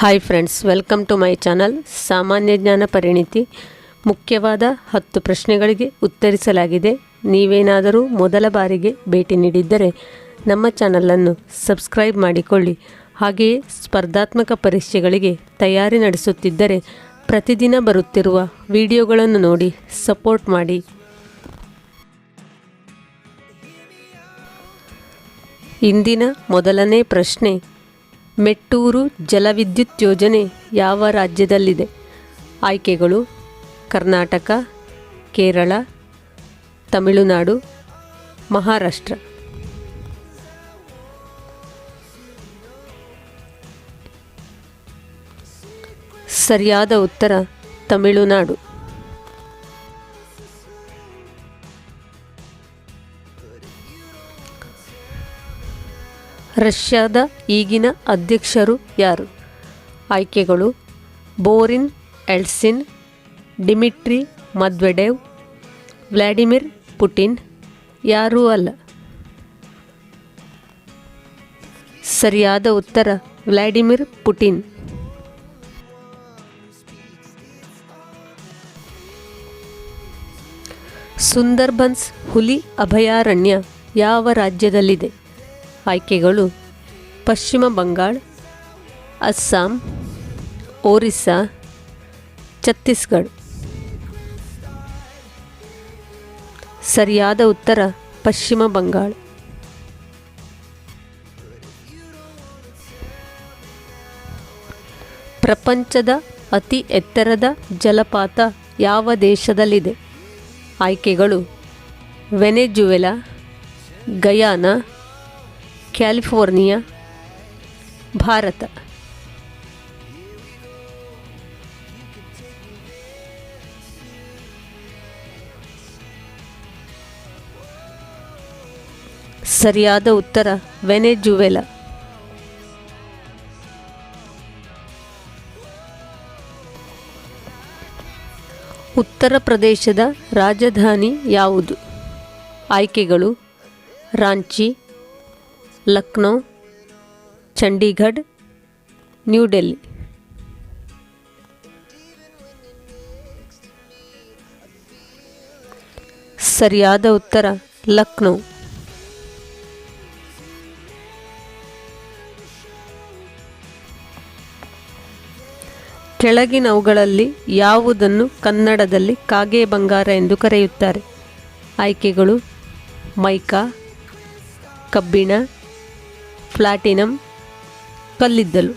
Hi friends welcome to my channel ಸಾಮಾನ್ಯ ಜ್ಞಾನ ಪರಿಣಿತಿ ಮುಖ್ಯವಾದ ಹತ್ತು ಪ್ರಶ್ನೆಗಳಿಗೆ ಉತ್ತರಿಸಲಾಗಿದೆ ನೀವೇನಾದರೂ ಮೊದಲ ಬಾರಿಗೆ ಭೇಟಿ ನೀಡಿದ್ದರೆ ನಮ್ಮ ಚಾನಲನ್ನು ಸಬ್ಸ್ಕ್ರೈಬ್ ಮಾಡಿಕೊಳ್ಳಿ ಹಾಗೆಯೇ ಸ್ಪರ್ಧಾತ್ಮಕ ಪರೀಕ್ಷೆಗಳಿಗೆ ತಯಾರಿ ನಡೆಸುತ್ತಿದ್ದರೆ ಪ್ರತಿದಿನ ಬರುತ್ತಿರುವ ವಿಡಿಯೋಗಳನ್ನು ನೋಡಿ ಸಪೋರ್ಟ್ ಮಾಡಿ ಇಂದಿನ ಮೊದಲನೇ ಪ್ರಶ್ನೆ ಮೆಟ್ಟೂರು ಜಲವಿದ್ಯುತ್ ಯೋಜನೆ ಯಾವ ರಾಜ್ಯದಲ್ಲಿದೆ? ಆಯ್ಕೆಗಳು ಕರ್ನಾಟಕ ಕೇರಳ ತಮಿಳುನಾಡು ಮಹಾರಾಷ್ಟ್ರ. ಸರಿಯಾದ ಉತ್ತರ ತಮಿಳುನಾಡು. ರಷ್ಯಾದ ಈಗಿನ ಅಧ್ಯಕ್ಷರು ಯಾರು? ಆಯ್ಕೆಗಳು, Boris Yeltsin Dmitry Medvedev, Vladimir Putin, ಯಾರೂ ಅಲ್ಲ. ಸರಿಯಾದ ಉತ್ತರ, ವ್ಲಾಡಿಮಿರ್ ಪುಟಿನ್. ಸುಂದರ್ಬನ್ಸ್ ಹುಲಿ ಅಭಯಾರಣ್ಯ ಯಾವ ರಾಜ್ಯದಲ್ಲಿದೆ? ಆಯ್ಕೆಗಳು. ಪಶ್ಚಿಮ ಬಂಗಾಳ, ಅಸ್ಸಾಂ, ಒರಿಸ್ಸಾ, ಛತ್ತೀಸ್ಗಢ. ಸರಿಯಾದ ಉತ್ತರ ಪಶ್ಚಿಮ ಬಂಗಾಳ. ಪ್ರಪಂಚದ ಅತಿ ಎತ್ತರದ ಜಲಪಾತ ಯಾವ ದೇಶದಲ್ಲಿದೆ? ಆಯ್ಕೆಗಳು. Venezuela, Guyana California Bharat. ಸರಿಯಾದ ಉತ್ತರ ವೆನೆಜುವೆಲಾ. ಉತ್ತರ ಪ್ರದೇಶದ ರಾಜಧಾನಿ ಯಾವುದು? ಆಯ್ಕೆಗಳು ರಾಂಚಿ ಲಕ್ನೋ, ಚಂಡೀಗಢ, ನ್ಯೂ ಡೆಲ್ಲಿ. ಸರಿಯಾದ ಉತ್ತರ ಲಕ್ನೋ. ಕೆಳಗಿನವುಗಳಲ್ಲಿ ಯಾವುದನ್ನು ಕನ್ನಡದಲ್ಲಿ ಕಾಗೆ ಬಂಗಾರ ಎಂದು ಕರೆಯುತ್ತಾರೆ? ಆಯ್ಕೆಗಳು ಮೈಕಾ, ಕಬ್ಬಿಣ ಪ್ಲಾಟಿನಂ ಕಲ್ಲಿದ್ದಲು.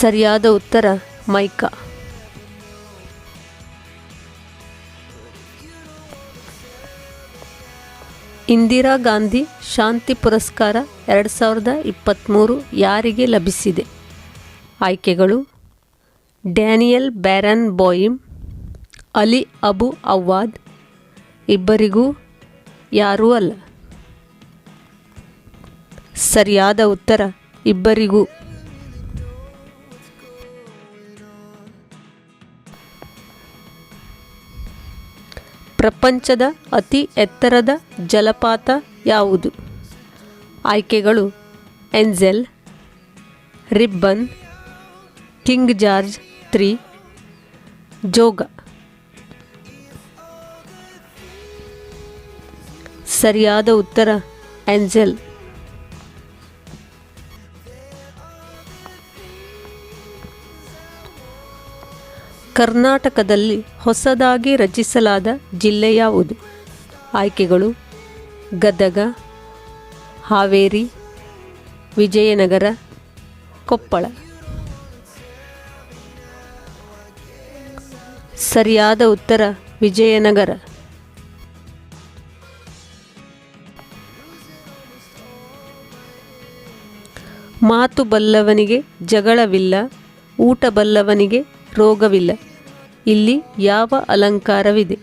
ಸರಿಯಾದ ಉತ್ತರ ಮೈಕಾ. ಇಂದಿರಾ ಗಾಂಧಿ ಶಾಂತಿ ಪುರಸ್ಕಾರ ಎರಡು ಸಾವಿರದ ಇಪ್ಪತ್ತ್ಮೂರು ಯಾರಿಗೆ ಲಭಿಸಿದೆ? ಆಯ್ಕೆಗಳು, Daniel Barenboim, Ali Abu Awwad ಇಬ್ಬರಿಗೂ ಯಾರೂ ಅಲ್ಲ. ಸರಿಯಾದ ಉತ್ತರ ಇಬ್ಬರಿಗೂ. ಪ್ರಪಂಚದ ಅತಿ ಎತ್ತರದ ಜಲಪಾತ ಯಾವುದು? ಆಯ್ಕೆಗಳು Angel Ribbon, King George three, Jog. ಸರಿಯಾದ ಉತ್ತರ, ಆಂಜೆಲ್. ಕರ್ನಾಟಕದಲ್ಲಿ ಹೊಸದಾಗಿ ರಚಿಸಲಾದ ಜಿಲ್ಲೆ ಯಾವುದು? ಆಯ್ಕೆಗಳು, ಗದಗ, ಹಾವೇರಿ, ವಿಜಯನಗರ, ಕೊಪ್ಪಳ. ಸರಿಯಾದ ಉತ್ತರ, ವಿಜಯನಗರ. ಮಾತು ಬಲ್ಲವನಿಗೆ ಜಗಳವಿಲ್ಲ, ಊಟ ಬಲ್ಲವನಿಗೆ ರೋಗವಿಲ್ಲ. ಇಲ್ಲಿ ಯಾವ ಅಲಂಕಾರವಿದೆ?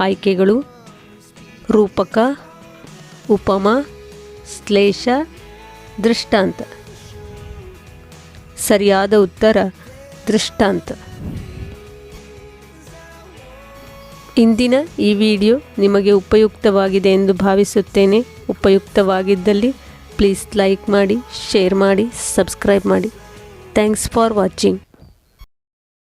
ಆಯ್ಕೆಗಳು, ರೂಪಕ, ಉಪಮ, ಶ್ಲೇಷ, ದೃಷ್ಟಾಂತ. ಸರಿಯಾದ ಉತ್ತರ, ದೃಷ್ಟಾಂತ. ಇಂದಿನ ಈ ವಿಡಿಯೋ ನಿಮಗೆ ಉಪಯುಕ್ತವಾಗಿದೆ ಎಂದು ಭಾವಿಸುತ್ತೇನೆ. ಉಪಯುಕ್ತವಾಗಿದ್ದಲ್ಲಿ ಪ್ಲೀಸ್ ಲೈಕ್ ಮಾಡಿ ಶೇರ್ ಮಾಡಿ ಸಬ್ಸ್ಕ್ರೈಬ್ ಮಾಡಿ. Thanks for watching